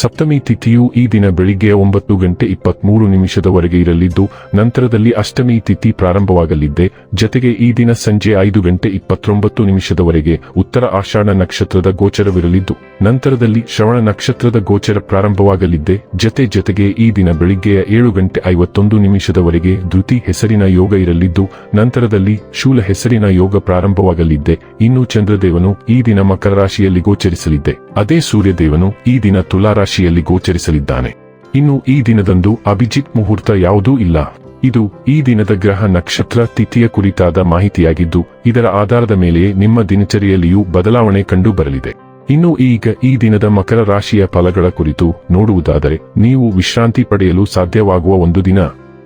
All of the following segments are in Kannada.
ಸಪ್ತಮಿ ತಿಥಿಯು ಈ ದಿನ ಬೆಳಿಗ್ಗೆ ಒಂಬತ್ತು ಗಂಟೆ ಇಪ್ಪತ್ಮೂರು ನಿಮಿಷದವರೆಗೆ ಇರಲಿದ್ದು, ನಂತರದಲ್ಲಿ ಅಷ್ಟಮಿ ತಿಥಿ ಪ್ರಾರಂಭವಾಗಲಿದ್ದೆ. ಜತೆಗೆ ಈ ದಿನ ಸಂಜೆ ಐದು ಗಂಟೆ ಇಪ್ಪತ್ತೊಂಬತ್ತು ನಿಮಿಷದವರೆಗೆ ಉತ್ತರ ಆಷಾಢ ನಕ್ಷತ್ರದ ಗೋಚರವಿರಲಿದ್ದು, ನಂತರದಲ್ಲಿ ಶ್ರವಣ ನಕ್ಷತ್ರದ ಗೋಚರ ಪ್ರಾರಂಭವಾಗಲಿದ್ದೆ. ಜತೆ ಜತೆಗೆ ಈ ದಿನ ಬೆಳಿಗ್ಗೆಯ ಏಳು ಗಂಟೆ ಐವತ್ತೊಂದು ನಿಮಿಷದವರೆಗೆ ಧೃತಿ ಹೆಸರಿನ ಯೋಗ ಇರಲಿದ್ದು, ನಂತರದಲ್ಲಿ ಶೂಲ ಹೆಸರಿನ ಯೋಗ ಪ್ರಾರಂಭವಾಗಲಿದ್ದೆ. ಇನ್ನು ಚಂದ್ರದೇವನು ಈ ದಿನ ಮಕರ ರಾಶಿಯಲ್ಲಿ ಗೋಚರಿಸಲಿದ್ದೆ. ಅದೇ ಸೂರ್ಯದೇವನು ಈ ದಿನ ತುಲಾ ರಾಶಿಯಲ್ಲಿ ಗೋಚರಿಸಲಿದ್ದಾನೆ. ಇನ್ನು ಈ ದಿನದಂದು ಅಭಿಜಿತ್ ಮುಹೂರ್ತ ಯಾವುದೂ ಇಲ್ಲ. ಇದು ಈ ದಿನದ ಗ್ರಹ ನಕ್ಷತ್ರ ತಿಥಿಯ ಕುರಿತಾದ ಮಾಹಿತಿಯಾಗಿದ್ದು, ಇದರ ಆಧಾರದ ಮೇಲೆಯೇ ನಿಮ್ಮ ದಿನಚರಿಯಲ್ಲಿಯೂ ಬದಲಾವಣೆ ಕಂಡು ಬರಲಿದೆ. ಇನ್ನು ಈಗ ಈ ದಿನದ ಮಕರ ರಾಶಿಯ ಫಲಗಳ ಕುರಿತು ನೋಡುವುದಾದರೆ, ನೀವು ವಿಶ್ರಾಂತಿ ಪಡೆಯಲು ಸಾಧ್ಯವಾಗುವ ಒಂದು ದಿನ.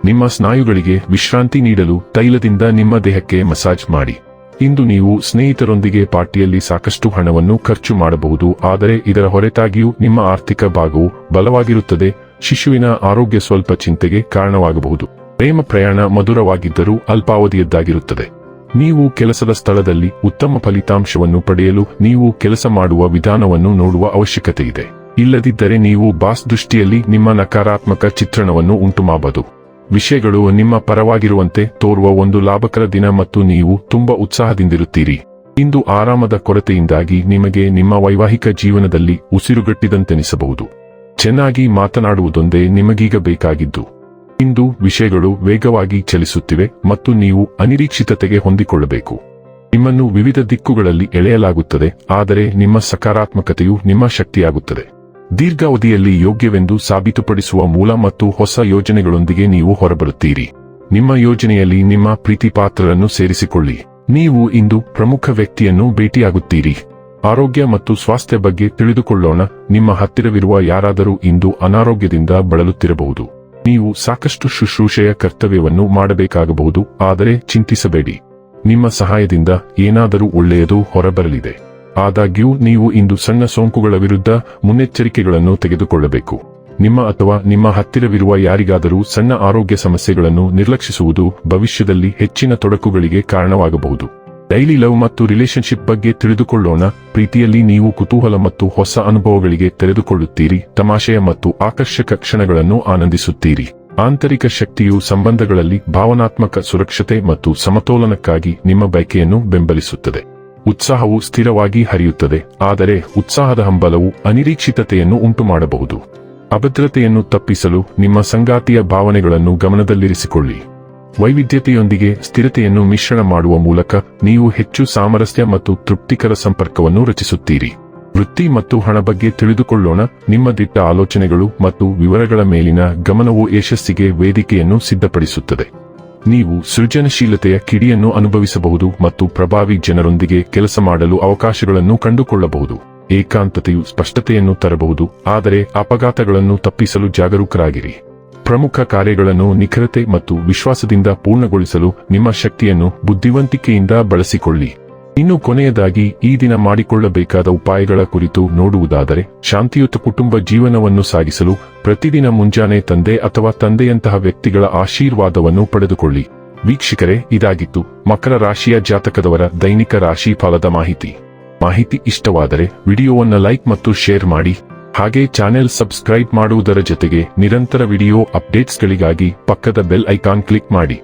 ನಿಮ್ಮ ಸ್ನಾಯುಗಳಿಗೆ ವಿಶ್ರಾಂತಿ ನೀಡಲು ತೈಲದಿಂದ ನಿಮ್ಮ ದೇಹಕ್ಕೆ ಮಸಾಜ್ ಮಾಡಿ. ಇಂದು ನೀವು ಸ್ನೇಹಿತರೊಂದಿಗೆ ಪಾರ್ಟಿಯಲ್ಲಿ ಸಾಕಷ್ಟು ಹಣವನ್ನು ಖರ್ಚು ಮಾಡಬಹುದು, ಆದರೆ ಇದರ ಹೊರತಾಗಿಯೂ ನಿಮ್ಮ ಆರ್ಥಿಕ ಭಾಗವು ಬಲವಾಗಿರುತ್ತದೆ, ಶಿಶುವಿನ ಆರೋಗ್ಯ ಸ್ವಲ್ಪ ಚಿಂತೆಗೆ ಕಾರಣವಾಗಬಹುದು. ಪ್ರೇಮ ಪ್ರಯಾಣ ಮಧುರವಾಗಿದ್ದರೂ ಅಲ್ಪಾವಧಿಯದ್ದಾಗಿರುತ್ತದೆ. ನೀವು ಕೆಲಸದ ಸ್ಥಳದಲ್ಲಿ ಉತ್ತಮ ಫಲಿತಾಂಶವನ್ನು ಪಡೆಯಲು ನೀವು ಕೆಲಸ ಮಾಡುವ ವಿಧಾನವನ್ನು ನೋಡುವ ಅವಶ್ಯಕತೆ ಇದೆ ಇಲ್ಲದಿದ್ದರೆ ನೀವು ಬಾಸ್ ದೃಷ್ಟಿಯಲ್ಲಿ ನಿಮ್ಮ ನಕಾರಾತ್ಮಕ ಚಿತ್ರಣವನ್ನು ಉಂಟುಮಾಬದು ವಿಷಯಗಳು ನಿಮ್ಮ ಪರವಾಗಿರುವಂತೆ ತೋರುವ ಒಂದು ಲಾಭಕರ ದಿನ ಮತ್ತು ನೀವು ತುಂಬಾ ಉತ್ಸಾಹದಿಂದಿರುತ್ತೀರಿ. ಇಂದು ಆರಾಮದ ಕೊರತೆಯಿಂದಾಗಿ ನಿಮಗೆ ನಿಮ್ಮ ವೈವಾಹಿಕ ಜೀವನದಲ್ಲಿ ಉಸಿರುಗಟ್ಟಿದಂತೆನಿಸಬಹುದು. ಚೆನ್ನಾಗಿ ಮಾತನಾಡುವುದೊಂದೇ ನಿಮಗೀಗ ಬೇಕಾಗಿದ್ದು. ಇಂದು ವಿಷಯಗಳು ವೇಗವಾಗಿ ಚಲಿಸುತ್ತಿವೆ ಮತ್ತು ನೀವು ಅನಿರೀಕ್ಷಿತತೆಗೆ ಹೊಂದಿಕೊಳ್ಳಬೇಕು. ನಿಮ್ಮನ್ನು ವಿವಿಧ ದಿಕ್ಕುಗಳಲ್ಲಿ ಎಳೆಯಲಾಗುತ್ತದೆ, ಆದರೆ ನಿಮ್ಮ ಸಕಾರಾತ್ಮಕತೆಯು ನಿಮ್ಮ ಶಕ್ತಿಯಾಗುತ್ತದೆ. ದೀರ್ಘಾವಧಿಯಲ್ಲಿ ಯೋಗ್ಯವೆಂದು ಸಾಬೀತುಪಡಿಸುವ ಮೂಲ ಮತ್ತು ಹೊಸ ಯೋಜನೆಗಳೊಂದಿಗೆ ನೀವು ಹೊರಬರುತ್ತೀರಿ. ನಿಮ್ಮ ಯೋಜನೆಯಲ್ಲಿ ನಿಮ್ಮ ಪ್ರೀತಿಪಾತ್ರರನ್ನು ಸೇರಿಸಿಕೊಳ್ಳಿ. ನೀವು ಇಂದು ಪ್ರಮುಖ ವ್ಯಕ್ತಿಯನ್ನು ಭೇಟಿಯಾಗುತ್ತೀರಿ. ಆರೋಗ್ಯ ಮತ್ತು ಸ್ವಾಸ್ಥ್ಯ ಬಗ್ಗೆ ತಿಳಿದುಕೊಳ್ಳೋಣ. ನಿಮ್ಮ ಹತ್ತಿರವಿರುವ ಯಾರಾದರೂ ಇಂದು ಅನಾರೋಗ್ಯದಿಂದ ಬಳಲುತ್ತಿರಬಹುದು. ನೀವು ಸಾಕಷ್ಟು ಶುಶ್ರೂಷೆಯ ಕರ್ತವ್ಯವನ್ನು ಮಾಡಬೇಕಾಗಬಹುದು, ಆದರೆ ಚಿಂತಿಸಬೇಡಿ. ನಿಮ್ಮ ಸಹಾಯದಿಂದ ಏನಾದರೂ ಒಳ್ಳೆಯದು ಹೊರಬರಲಿದೆ. ಆದಾಗ್ಯೂ ನೀವು ಇಂದು ಸಣ್ಣ ಸೋಂಕುಗಳ ವಿರುದ್ಧ ಮುನ್ನೆಚ್ಚರಿಕೆಗಳನ್ನು ತೆಗೆದುಕೊಳ್ಳಬೇಕು. ನಿಮ್ಮ ಅಥವಾ ನಿಮ್ಮ ಹತ್ತಿರವಿರುವ ಯಾರಿಗಾದರೂ ಸಣ್ಣ ಆರೋಗ್ಯ ಸಮಸ್ಯೆಗಳನ್ನು ನಿರ್ಲಕ್ಷಿಸುವುದು ಭವಿಷ್ಯದಲ್ಲಿ ಹೆಚ್ಚಿನ ತೊಡಕುಗಳಿಗೆ ಕಾರಣವಾಗಬಹುದು. ಡೈಲಿ ಲವ್ ಮತ್ತು ರಿಲೇಶನ್ಶಿಪ್ ಬಗ್ಗೆ ತಿಳಿದುಕೊಳ್ಳೋಣ. ಪ್ರೀತಿಯಲ್ಲಿ ನೀವು ಕುತೂಹಲ ಮತ್ತು ಹೊಸ ಅನುಭವಗಳಿಗೆ ತೆರೆದುಕೊಳ್ಳುತ್ತೀರಿ. ತಮಾಷೆಯ ಮತ್ತು ಆಕರ್ಷಕ ಕ್ಷಣಗಳನ್ನು ಆನಂದಿಸುತ್ತೀರಿ. ಆಂತರಿಕ ಶಕ್ತಿಯು ಸಂಬಂಧಗಳಲ್ಲಿ ಭಾವನಾತ್ಮಕ ಸುರಕ್ಷತೆ ಮತ್ತು ಸಮತೋಲನಕ್ಕಾಗಿ ನಿಮ್ಮ ಬಯಕೆಯನ್ನು ಬೆಂಬಲಿಸುತ್ತದೆ. ಉತ್ಸಾಹವು ಸ್ಥಿರವಾಗಿ ಹರಿಯುತ್ತದೆ, ಆದರೆ ಉತ್ಸಾಹದ ಹಂಬಲವು ಅನಿರೀಕ್ಷಿತತೆಯನ್ನು ಉಂಟುಮಾಡಬಹುದು. ಅಭದ್ರತೆಯನ್ನು ತಪ್ಪಿಸಲು ನಿಮ್ಮ ಸಂಗಾತಿಯ ಭಾವನೆಗಳನ್ನು ಗಮನದಲ್ಲಿರಿಸಿಕೊಳ್ಳಿ. ವೈವಿಧ್ಯತೆಯೊಂದಿಗೆ ಸ್ಥಿರತೆಯನ್ನು ಮಿಶ್ರಣ ಮಾಡುವ ಮೂಲಕ ನೀವು ಹೆಚ್ಚು ಸಾಮರಸ್ಯ ಮತ್ತು ತೃಪ್ತಿಕರ ಸಂಪರ್ಕವನ್ನು ರಚಿಸುತ್ತೀರಿ. ವೃತ್ತಿ ಮತ್ತು ಹಣ ಬಗ್ಗೆ ತಿಳಿದುಕೊಳ್ಳೋಣ, ನಿಮ್ಮ ದಿಟ್ಟ ಆಲೋಚನೆಗಳು ಮತ್ತು ವಿವರಗಳ ಮೇಲಿನ ಗಮನವು ಯಶಸ್ಸಿಗೆ ವೇದಿಕೆಯನ್ನು ಸಿದ್ಧಪಡಿಸುತ್ತದೆ. ನೀವು ಸೃಜನಶೀಲತೆಯ ಕಿಡಿಯನ್ನು ಅನುಭವಿಸಬಹುದು ಮತ್ತು ಪ್ರಭಾವಿ ಜನರೊಂದಿಗೆ ಕೆಲಸ ಮಾಡಲು ಅವಕಾಶಗಳನ್ನು ಕಂಡುಕೊಳ್ಳಬಹುದು. ಏಕಾಂತತೆಯು ಸ್ಪಷ್ಟತೆಯನ್ನು ತರಬಹುದು, ಆದರೆ ಅಪಘಾತಗಳನ್ನು ತಪ್ಪಿಸಲು ಜಾಗರೂಕರಾಗಿರಿ. ಪ್ರಮುಖ ಕಾರ್ಯಗಳನ್ನು ನಿಖರತೆ ಮತ್ತು ವಿಶ್ವಾಸದಿಂದ ಪೂರ್ಣಗೊಳಿಸಲು ನಿಮ್ಮ ಶಕ್ತಿಯನ್ನು ಬುದ್ಧಿವಂತಿಕೆಯಿಂದ ಬಳಸಿಕೊಳ್ಳಿ. ಇನ್ನು ಕೊನೆಯದಾಗಿ ಈ ದಿನ ಮಾಡಿಕೊಳ್ಳಬೇಕಾದ ಉಪಾಯಗಳ ಕುರಿತು ನೋಡುವುದಾದರೆ, ಶಾಂತಿಯುತ ಕುಟುಂಬ ಜೀವನವನ್ನು ಸಾಗಿಸಲು ಪ್ರತಿದಿನ ಮುಂಜಾನೆ ತಂದೆ ಅಥವಾ ತಂದೆಯಂತಹ ವ್ಯಕ್ತಿಗಳ ಆಶೀರ್ವಾದವನ್ನು ಪಡೆದುಕೊಳ್ಳಿ. ವೀಕ್ಷಕರೇ, ಇದಾಗಿತ್ತು ಮಕರ ರಾಶಿಯ ಜಾತಕದವರ ದೈನಿಕ ರಾಶಿ ಫಲದ ಮಾಹಿತಿ. ಮಾಹಿತಿ ಇಷ್ಟವಾದರೆ ವಿಡಿಯೋವನ್ನು ಲೈಕ್ ಮತ್ತು ಶೇರ್ ಮಾಡಿ. ಹಾಗೆ ಚಾನೆಲ್ ಸಬ್ಸ್ಕ್ರೈಬ್ ಮಾಡುವುದರ ಜೊತೆಗೆ ನಿರಂತರ ವಿಡಿಯೋ ಅಪ್ಡೇಟ್ಸ್ಗಳಿಗಾಗಿ ಪಕ್ಕದ ಬೆಲ್ ಐಕಾನ್ ಕ್ಲಿಕ್ ಮಾಡಿ.